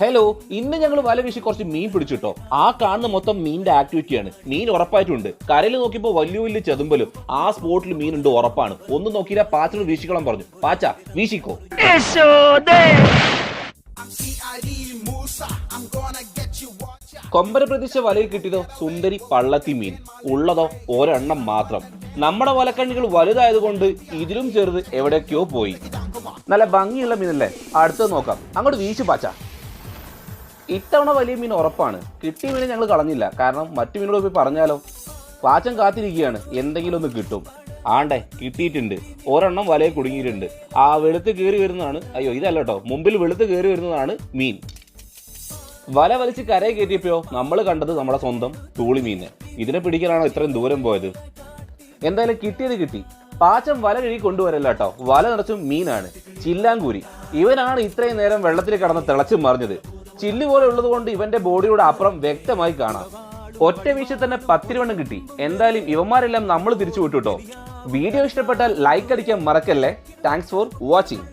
Hello ഇന്ന് ഞങ്ങൾ വല വീശി കുറച്ച് മീൻ പിടിച്ചിട്ടോ. ആ കാണുന്ന മൊത്തം മീനിന്റെ ആക്ടിവിറ്റിയാണ്. മീൻ ഉറപ്പായിട്ടുണ്ട്. കരയിൽ നോക്കിയപ്പോൾ വലിയ വലിയ ചെതുമ്പലും ആ സ്പോട്ടിൽ മീൻ ഉണ്ട് ഉറപ്പാണ്. ഒന്ന് നോക്കിയില്ല പാച്ചനോട് വീശിക്കളം പറഞ്ഞു. പാച്ച വീശിക്കോ. കൊമ്പര പ്രതീക്ഷ വലയിൽ കിട്ടിയതോ സുന്ദരി പള്ളത്തി മീൻ. ഉള്ളതോ ഒരെണ്ണം മാത്രം. നമ്മുടെ വലക്കണ്ണികൾ വലുതായതുകൊണ്ട് ഇതിലും ചെറുത് എവിടേക്കോ പോയി. നല്ല ഭംഗിയുള്ള മീനല്ലേ? അടുത്തത് നോക്കാം. അങ്ങോട്ട് വീശു പാച്ച. ഇത്തവണ വലിയ മീൻ ഉറപ്പാണ്. കിട്ടിയ മീനെ ഞങ്ങൾ കളഞ്ഞില്ല. കാരണം മറ്റു മീനോട് പോയി പറഞ്ഞാലോ? പാച്ചൻ കാത്തിരിക്കുകയാണ്. എന്തെങ്കിലും ഒന്ന് കിട്ടും. ആണ്ടേ കിട്ടിയിട്ടുണ്ട്. ഒരെണ്ണം വലയിൽ കുടുങ്ങിയിട്ടുണ്ട്. ആ വെളുത്ത് കയറി വരുന്നതാണ്. അയ്യോ ഇതല്ല കേട്ടോ മുമ്പിൽ വെളുത്ത് കയറി വരുന്നതാണ് മീൻ. വല വലിച്ച് കരയെ കയറ്റിയപ്പോഴോ? നമ്മൾ കണ്ടത് നമ്മുടെ സ്വന്തം തൂളി മീനെ ഇതിനെ പിടിക്കാനാണോ ഇത്രയും ദൂരം പോയത്? എന്തായാലും കിട്ടിയത് കിട്ടി. പാച്ചം വല കഴുകി കൊണ്ടുവരല്ല കേട്ടോ വല നിറച്ചും മീനാണ്. ചില്ലാങ്കൂരി. ഇവനാണ് ഇത്രയും നേരം വെള്ളത്തിൽ കടന്ന് തിളച്ചു മറിഞ്ഞത്. ചില്ല് പോലെ ഉള്ളത് കൊണ്ട് ഇവന്റെ ബോഡിയുടെ അപ്പുറം വ്യക്തമായി കാണാം. ഒറ്റ വീശ തന്നെ പത്തിരുവണ്ണം കിട്ടി. എന്തായാലും ഇവന്മാരെല്ലാം നമ്മൾ തിരിച്ചു വിട്ടു വീഡിയോ ഇഷ്ടപ്പെട്ടാൽ ലൈക്ക് അടിക്കാൻ മറക്കല്ലേ? Thanks for watching